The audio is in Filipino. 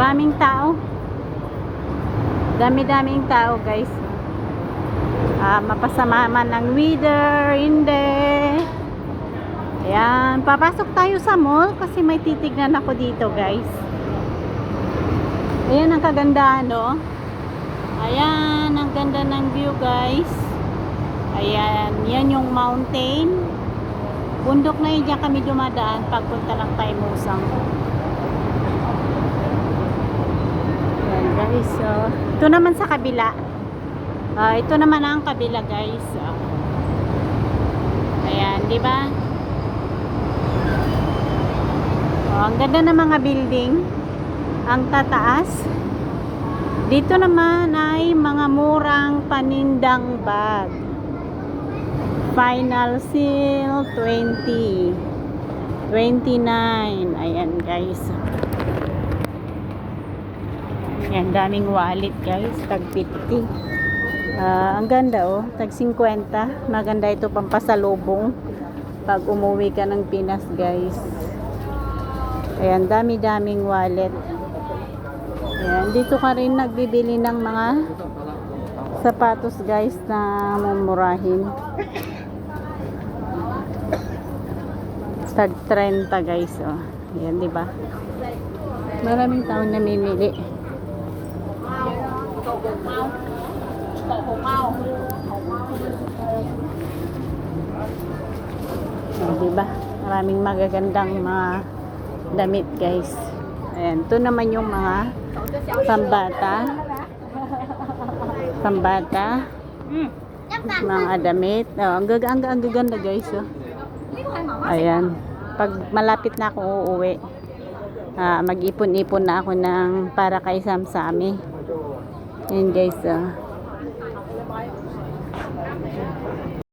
Maraming tao. Dami-daming tao, guys. Ah, mapasama man ang weather, hindi. Ayan, papasok tayo sa mall kasi may titignan ako dito, guys. Ayan ang kagandahan, no? Ayan, ang ganda ng view, guys. Ayan, yan yung mountain. Bundok na yun, kami dumadaan pagpunta lang tayo Musang. Ayan, guys. So, ito naman sa kabila. Ah, ito naman ang kabila, guys. Ah. Ayan, di ba? Oh, ang ganda ng mga building. Ang tataas. Dito naman ay mga murang panindang bag. Final sale 20. 29. Ayan guys. Ayan, daming wallet guys. Tag 50. Ah, ang ganda oh. Tag 50. Maganda ito pampasalubong pag umuwi ka ng Pinas guys. Ayan, dami-daming wallet. Ayan, dito ka rin nagbibili ng mga sapatos guys na mumurahin. Start 30 guys, oh. Ayan, di ba? Maraming tao namimili. Oh, di ba? Maraming magagandang mga damit guys. Ayan, ito naman yung mga pambata. Pambata. Mga damit. Oh, ang, gag ang, ang gaganda guys. Oh. Ayan. Pag malapit na ako uuwi, ah, mag-ipon-ipon na ako ng para kay Samsami. Ayan guys. Oh.